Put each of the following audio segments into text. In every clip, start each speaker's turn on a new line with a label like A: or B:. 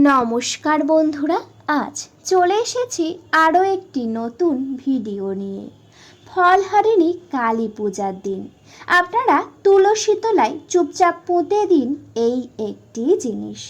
A: নমস্কার বন্ধুরা, আজ চলে এসেছি আরও একটি নতুন ভিডিও নিয়ে। ফলহারিণী কালী পূজার দিন। আপনারা তুলসী তলায় চুপচাপ পুঁতে দিন এই একটি জিনিস।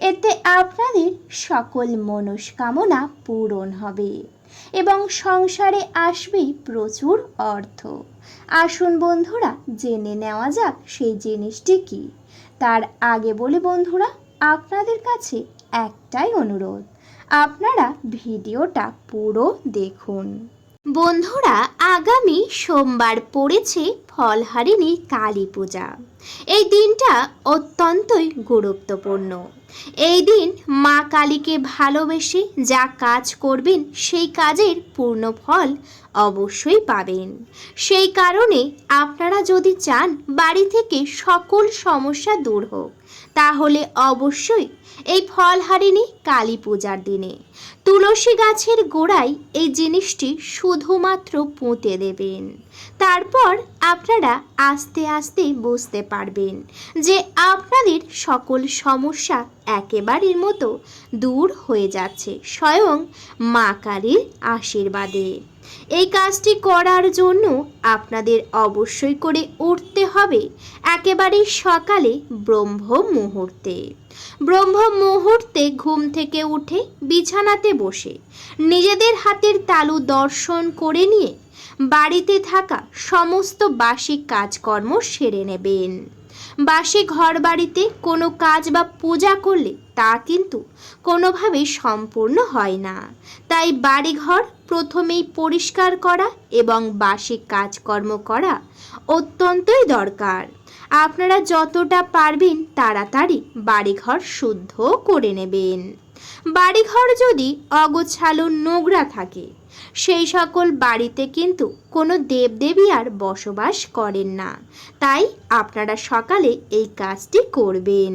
A: এতে আপনাদের সকল মনস্কামনা পূরণ হবে এবং সংসারে আসবে প্রচুর অর্থ। আসুন বন্ধুরা, জেনে নেওয়া যাক সেই জিনিসটি কি। তার আগে বলি বন্ধুরা, আপনাদের কাছে একটাই অনুরোধ, আপনারা ভিডিওটা পুরো দেখুন। বন্ধুরা, আগামী সোমবার পড়েছে ফলহারিণী কালী পূজা। এই দিনটা অত্যন্তই গুরুত্বপূর্ণ। এই দিন মা কালীকে ভালোবেসে যা কাজ করবেন, সেই কাজের পূর্ণ ফল অবশ্যই পাবেন। সেই কারণে আপনারা যদি চান, বাড়ি থেকে সকল সমস্যা দূর হোক। তাহলে অবশ্যই এই ফলহারিণী কালী পূজার দিনে। তুলসী গাছের গোড়ায় এই জিনিসটি শুধুমাত্র পুঁতে দেবেন। তারপর আপনারা আস্তে আস্তে বুঝতে পারবেন যে আপনাদের সকল সমস্যা একেবারের মতো দূর হয়ে যাচ্ছে স্বয়ং মা কালীর আশীর্বাদে। এই কাজটি করার জন্য আপনাদের অবশ্যই করে উঠতে হবে। একেবারে সকালে ব্রহ্ম মুহূর্তে। ব্রহ্ম মুহূর্তে ঘুম থেকে উঠে বিছানাতে বসে, নিজেদের হাতের তালু দর্শন করে নিয়ে বাড়িতে থাকা সমস্ত বাসি কাজকর্ম সেরে নেবেন। বাসি ঘর বাড়িতে কোনো কাজ বা পূজা করলে তা কিন্তু কোনোভাবেই সম্পূর্ণ হয় না। তাই বাড়িঘর প্রথমেই পরিষ্কার করা এবং বাসি কাজকর্ম করা অত্যন্তই দরকার। আপনারা যতটা পারবেন তাড়াতাড়ি বাড়িঘর শুদ্ধ করে নেবেন। বাড়িঘর যদি অগোছালো নোংরা থাকে সেই সকল বাড়িতে কিন্তু কোনো দেবদেবী আর বসবাস করেন না। তাই আপনারা সকালে এই কাজটি করবেন।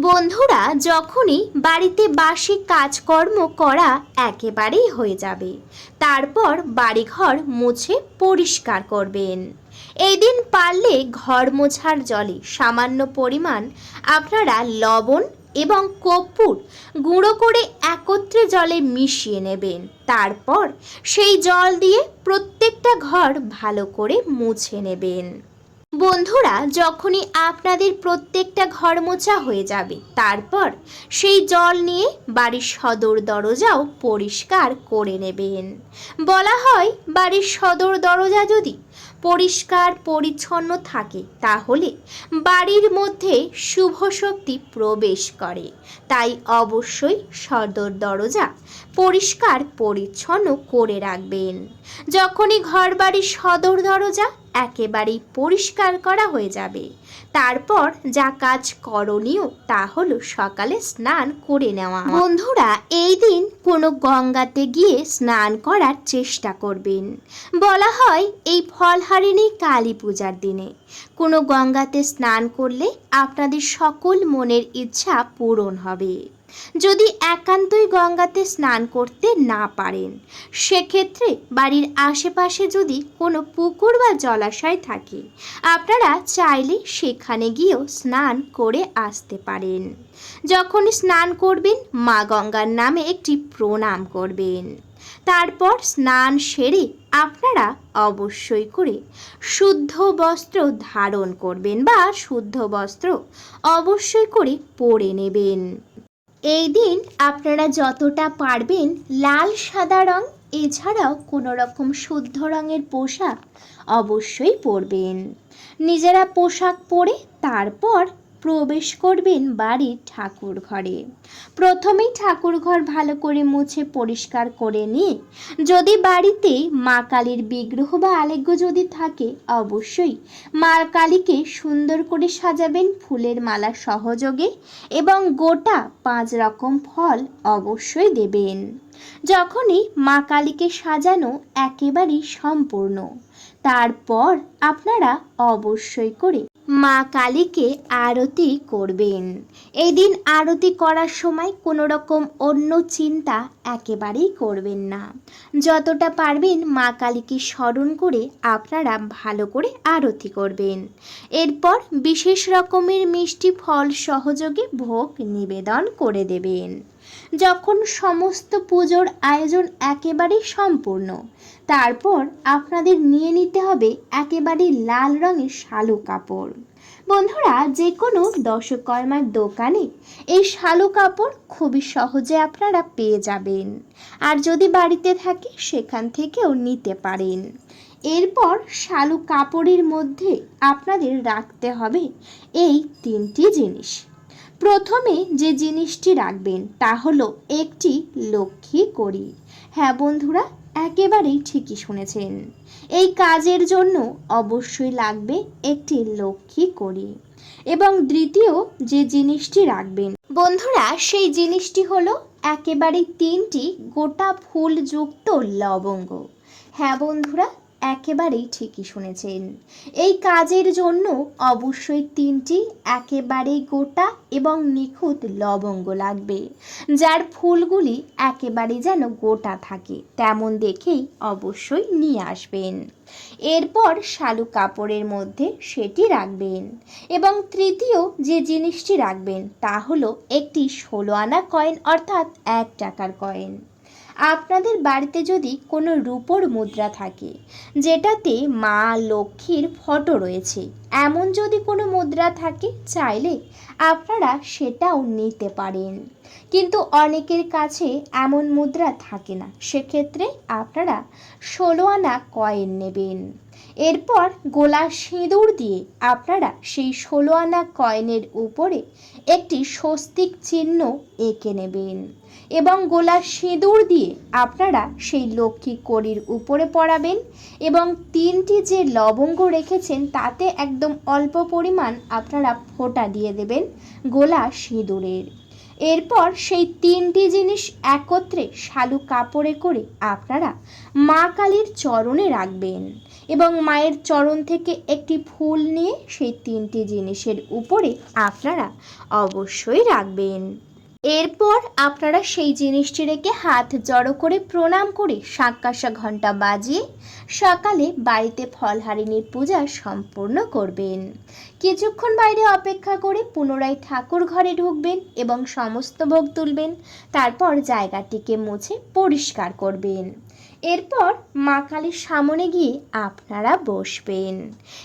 A: বন্ধুরা, যখনই বাড়িতে বাসি কাজকর্ম করা একেবারেই হয়ে যাবে, তারপর বাড়িঘর মুছে পরিষ্কার করবেন। এই দিন পারলে ঘর মোছার জলে সামান্য পরিমাণ আপনারা লবণ এবং কর্পূর গুঁড়ো করে একত্রে জলে মিশিয়ে নেবেন। তারপর সেই জল দিয়ে প্রত্যেকটা ঘর ভালো করে মুছে নেবেন। বন্ধুরা, যখনই আপনাদের প্রত্যেকটা ঘর মোছা হয়ে যাবে, তারপর সেই জল নিয়ে বাড়ির সদর দরজাও পরিষ্কার করে নেবেন। বলা হয়, বাড়ির সদর দরজা যদি পরিষ্কার পরিচ্ছন্ন থাকে, তাহলে বাড়ির মধ্যে শুভ শক্তি প্রবেশ করে। তাই অবশ্যই সদর দরজা পরিষ্কার পরিচ্ছন্ন করে রাখবেন। যখনই ঘর বাড়ির সদর দরজা একেবারেই পরিষ্কার করা হয়ে যাবে তারপর যা কাজ করণীয় তা হলো সকালে স্নান করে নেওয়া। বন্ধুরা, এই দিন কোনো গঙ্গাতে গিয়ে স্নান করার চেষ্টা করবেন। বলা হয়, এই ফলহারিণী কালী পূজার দিনে। কোনো গঙ্গাতে স্নান করলে আপনাদের সকল মনের ইচ্ছা পূরণ হবে। যদি একান্তই গঙ্গাতে স্নান করতে না পারেন, সেক্ষেত্রে বাড়ির আশেপাশে যদি কোনো পুকুর বা জলাশয় থাকে, আপনারা চাইলে সেখানে গিয়েও স্নান করে আসতে পারেন। যখন স্নান করবেন, মা গঙ্গার নামে একটি প্রণাম করবেন। তারপর স্নান সেরে আপনারা অবশ্যই করে শুদ্ধ বস্ত্র ধারণ করবেন বা শুদ্ধ বস্ত্র অবশ্যই করে পরে নেবেন। এই দিন আপনারা যতটা পারবেন লাল, সাদা রং, এছাড়াও কোনো রকম শুদ্ধ রঙের পোশাক অবশ্যই পরবেন। নিজেরা পোশাক পরে তারপর প্রবেশ করবেন বাড়ির ঠাকুর ঘরে। প্রথমেই ঠাকুর ঘর ভালো করে মুছে পরিষ্কার করে নিয়ে, যদি বাড়িতে মা কালীর বিগ্রহ বা আলেগ্য যদি থাকে, অবশ্যই মা কালীকে সুন্দর করে সাজাবেন ফুলের মালা সহযোগে এবং গোটা পাঁচ রকম ফল অবশ্যই দেবেন। যখনই মা কালীকে সাজানো একেবারেই সম্পূর্ণ, তারপর আপনারা অবশ্যই করে মা কালীকে আরতি করবেন। এই দিন আরতি করার সময় কোনো রকম অন্য চিন্তা একেবারেই করবেন না। যতটা পারবেন মা কালীকে স্মরণ করে আপনারা ভালো করে আরতি করবেন। এরপর বিশেষ রকমের মিষ্টি ফল সহযোগে ভোগ নিবেদন করে দেবেন। যখন সমস্ত পুজোর আয়োজন একেবারেই সম্পূর্ণ তারপর আপনাদের নিয়ে নিতে হবে একেবারে লাল রঙের শালু কাপড়। বন্ধুরা যে কোনো দশকর্মার দোকানে এই শালু কাপড় খুবই সহজে আপনারা পেয়ে যাবেন। আর যদি বাড়িতে থাকে, সেখান থেকেও নিতে পারেন। এরপর শালু কাপড়ের মধ্যে আপনাদের রাখতে হবে এই তিনটি জিনিস। প্রথমে যে জিনিসটি রাখবেন, তা হলো একটি লক্ষ্মী করি হ্যাঁ বন্ধুরা একেবারেই ঠিকই শুনেছেন। এই কাজের জন্য অবশ্যই লাগবে একটি লক্ষ্মী করি এবং দ্বিতীয় যে জিনিসটি রাখবেন। বন্ধুরা, সেই জিনিসটি হলো একেবারে তিনটি গোটা ফুলযুক্ত লবঙ্গ। হ্যাঁ বন্ধুরা একেবারেই ঠিকই শুনেছেন। এই কাজের জন্য অবশ্যই তিনটি, একেবারেই গোটা এবং নিখুঁত লবঙ্গ লাগবে, যার ফুলগুলি একেবারে যেন গোটা থাকে, তেমন দেখেই অবশ্যই নিয়ে আসবেন। এরপর শালু কাপড়ের মধ্যে সেটি রাখবেন এবং তৃতীয় যে জিনিসটি রাখবেন তা হলো একটি ষোলো আনা কয়েন, অর্থাৎ এক টাকার কয়েন। আপনাদের বাড়িতে যদি কোনো রূপোর মুদ্রা থাকে, যেটাতে মা, লক্ষ্মীর ফটো রয়েছে, এমন যদি কোনো মুদ্রা থাকে, চাইলে আপনারা সেটাও নিতে পারেন। কিন্তু অনেকের কাছে এমন মুদ্রা থাকে না। সেক্ষেত্রে আপনারা ষোলো আনা কয়েন নেবেন। এরপর গোলা সিঁদুর দিয়ে আপনারা সেই ষোলো আনা কয়েনের উপরে একটি স্বস্তিক চিহ্ন এঁকে নেবেন এবং গোলা সিঁদুর দিয়ে আপনারা সেই লক্ষ্মী কড়ির উপরে পরাবেন এবং তিনটি যে লবঙ্গ রেখেছেন তাতে একদম অল্প পরিমাণ আপনারা ফোঁটা দিয়ে দেবেন গোলা সিঁদুরের। এরপর সেই তিনটি জিনিস একত্রে শালু কাপড়ে করে আপনারা মা কালীর চরণে রাখবেন এবং মায়ের চরণ থেকে একটি ফুল নিয়ে সেই তিনটি জিনিসের উপরে আপনারা অবশ্যই রাখবেন। এরপর আপনারা সেই জিনিসটি রেখে হাত জড়ো করে প্রণাম করে সাক্কাশা ঘণ্টা বাজিয়ে সকালে বাড়িতে ফলহারিণীর পূজা সম্পূর্ণ করবেন। কিছুক্ষণ বাইরে অপেক্ষা করে পুনরায় ঠাকুর ঘরে ঢুকবেন এবং সমস্ত ভোগ তুলবেন। তারপর জায়গাটিকে মুছে পরিষ্কার করবেন। এরপর মা কালীর সামনে গিয়ে আপনারা বসবেন।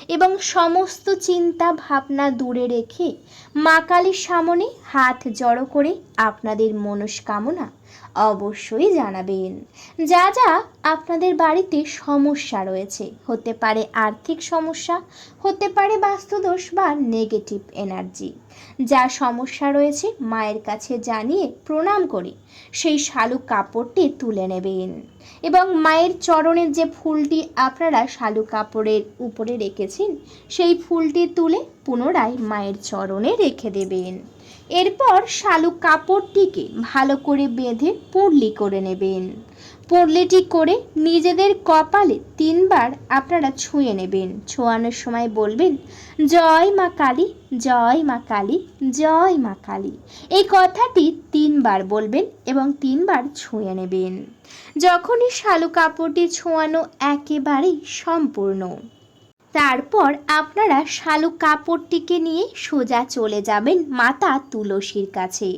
A: এবং সমস্ত চিন্তা ভাবনা দূরে রেখে মা কালীর সামনে হাত জড়ো করে আপনাদের মনস্কামনা অবশ্যই জানাবেন। যা যা আপনাদের বাড়িতে সমস্যা রয়েছে, হতে পারে আর্থিক সমস্যা, হতে পারে বাস্তুদোষ বা নেগেটিভ এনার্জি যা সমস্যা রয়েছে, মায়ের কাছে জানিয়ে প্রণাম করে সেই শালু কাপড়টি তুলে নেবেন। এবং মায়ের চরণের যে ফুলটি আপনারা শালু কাপড়ের উপরে রেখেছেন, সেই ফুলটি তুলে পুনরায় মায়ের চরণে রেখে দেবেন। এরপর শালু কাপড়টিকে ভালো করে বেঁধে পুরলি করে নেবেন। পুরলিটি করে নিজেদের কপালে তিনবার আপনারা ছুঁয়ে নেবেন। ছোঁয়ানোর সময় বলবেন, জয় মা কালী, জয় মা কালী, জয় মা কালী। এই কথাটি তিনবার বলবেন এবং তিনবার ছুঁয়ে নেবেন। যখনই শালু কাপড়টি ছোঁয়ানো একেবারেই সম্পূর্ণ তারপর আপনারা শালু কাপড়টিকে নিয়ে সোজা চলে যাবেন মাতা তুলসীর কাছে।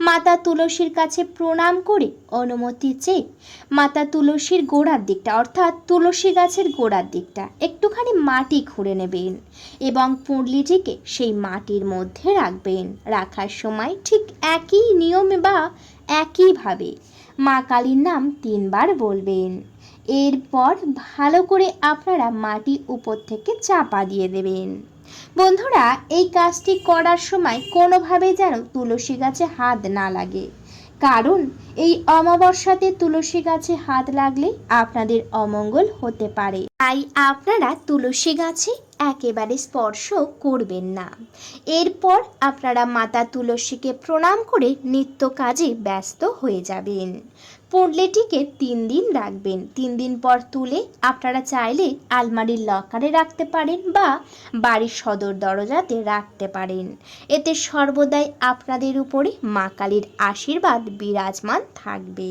A: মাতা তুলসীর কাছে প্রণাম করে অনুমতি চেয়ে মাতা তুলসীর গোড়ার দিকটা, অর্থাৎ তুলসী গাছের গোড়ার দিকটা একটুখানি মাটি খুঁড়ে নেবেন এবং পুঁটলিটিকে সেই মাটির মধ্যে রাখবেন। রাখার সময় ঠিক একই নিয়মে বা একইভাবে মা কালীর নাম তিনবার বলবেন। এরপর ভালো করে আপনারা মাটি উপর থেকে চাপা দিয়ে দেবেন। বন্ধুরা, এই কাজটি করার সময় কোনোভাবে যেন তুলসী গাছে হাত না লাগে। কারণ, এই অমাবস্যাতে তুলসী গাছে হাত লাগলে আপনাদের অমঙ্গল হতে পারে। তাই আপনারা তুলসী গাছে একেবারে স্পর্শ করবেন না। এরপর আপনারা মাতা তুলসীকে প্রণাম করে নিত্য কাজে ব্যস্ত হয়ে যাবেন। পুঁটলিটিকে তিন দিন রাখবেন। তিন দিন পর তুলে আপনারা চাইলে আলমারির লকারে রাখতে পারেন বা বাড়ির সদর দরজাতে রাখতে পারেন। এতে সর্বদাই আপনাদের উপরে মা কালীর আশীর্বাদ বিরাজমান থাকবে।